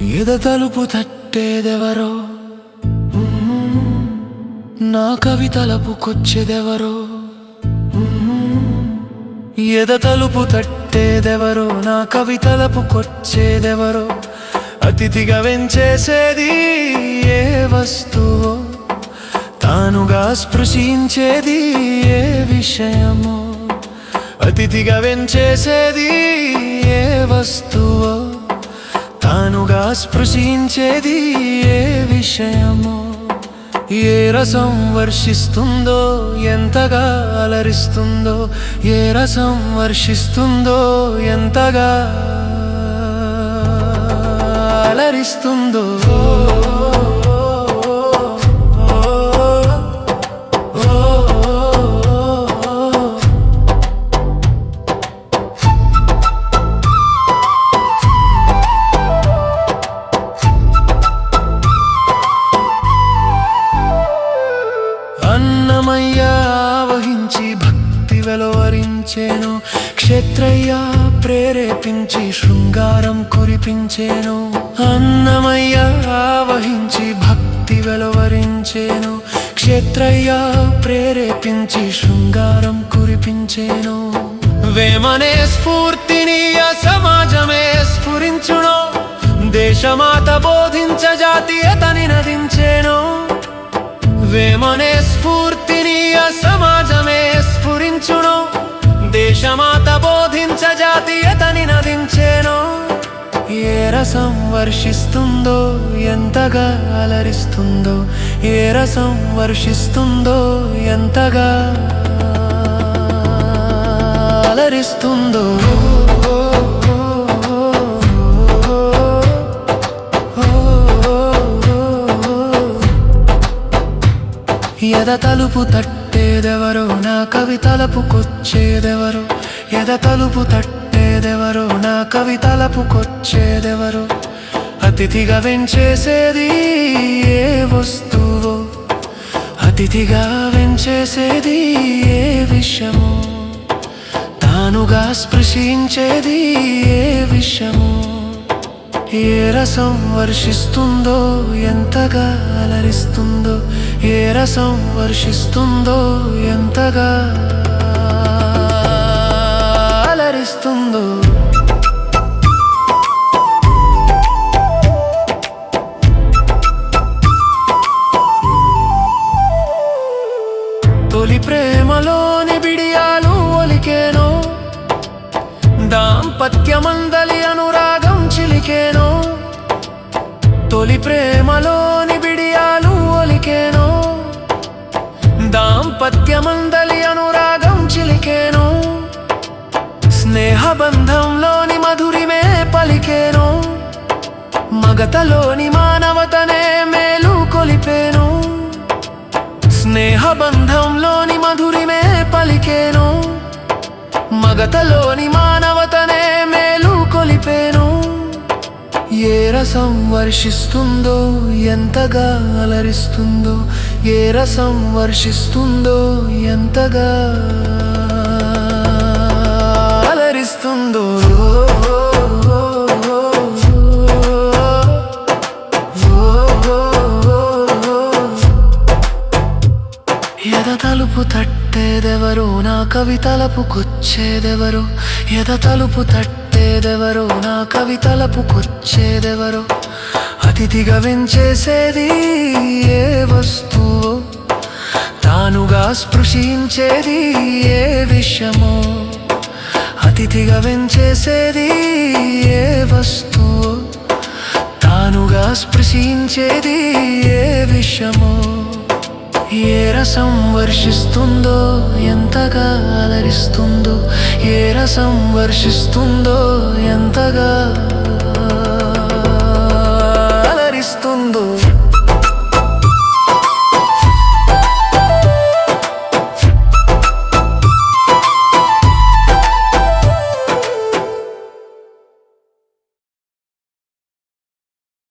ఎద తలుపు తట్టేదెవరో? నా కవితలపుకొచ్చేదెవరో ఎద తలుపు తట్టేదెవరో? నా కవితలపుకొచ్చేదెవరో అతిథిగా వెంచేసేది ఏ వస్తువో? తానుగా స్పృశించేది ఏ విషయమో? అతిథిగా వెంచేసేది ఏ వస్తువో? నన్నుగా స్పృశించేది ఏ విషయమో? ఏ రసం వర్షిస్తుందో? ఎంతగా అలరిస్తుందో? ఏ రసం వర్షిస్తుందో? ఎంతగా అలరిస్తుందో? అన్నమయ్య భక్తి వెలువరించేను. క్షేత్రయ్య ప్రేరేపించి శృంగారం కురిపించేను. అన్నమయ్య వహించి భక్తి వెలువరించేను. క్షేత్రయ్య ప్రేరేపించి శృంగారం కురిపించేను. వేమనే స్ఫూర్తిని సమాజమే స్ఫురించును. దేశమాత బోధించ జాతీయతని నదించేను. వేమనే స్ఫురించును దేశమాత బోధించ జాతీయతని నదించేను. ఏ రసం వర్షిస్తుందో ఎంతగా అలరిస్తుందో ఏ రసం వర్షిస్తుందో ఎంతగా అలరిస్తుందో. ఎద తలుపు తట్టు తట్టేదెవరు నా కవితలపుకొచ్చేదెవరో ఎద తలుపు తట్టేదెవరు నా కవి తలపుకొచ్చేదెవరు అతిథిగా వెంచేసేది ఏ వస్తువు అతిథిగా వెంచేసేది ఏ విషము తానుగా స్పృశించేది ఏ విషము ఏ రసం వర్షిస్తుందో ఎంతగా అలరిస్తుందో ఏ రసం వర్షిస్తుందో ఎంతగా అలరిస్తుందో. తొలి ప్రేమలోని బిడియాలు ఒలికేనో. దాంపత్యమందలి అనురాగం చిలికేనో. తొలి ప్రేమలోని బిడియాలు ఒలికేనో. దాంపత్యమందలి అనురాగం చిలికేను. స్నేహబంధంలోని మధురిమే పలికేను. మగతలోని మానవతనే మేలు కొలిపేను. స్నేహబంధంలోని మధురిమే పలికేను. మగతలోని మానవతనే మేలు కొలిపేను. ఏ రసం వర్షిస్తుందో ఎంతగా అలరిస్తుందో ఏ రసం వర్షిస్తుందో ఎంతగా అలరిస్తుందో ఎద తలుపు తట్టేదెవరో నా కవి కవితలపుకొచ్చేదెవరో ఎద తలుపు తట్టేదెవరో నా కవితలపు కొచ్చేదెవరో అతిథిగా వెంచేసేది ఏ వస్తువో తానుగా స్పృశించేది ఏ విషమో అతిథిగా వెంచేసేది ఏ వస్తువో తానుగా స్పృశించేది ఏ రసం వర్షిస్తుందో ఎంతగా అలరిస్తుందో ఏ రసం వర్షిస్తుందో ఎంత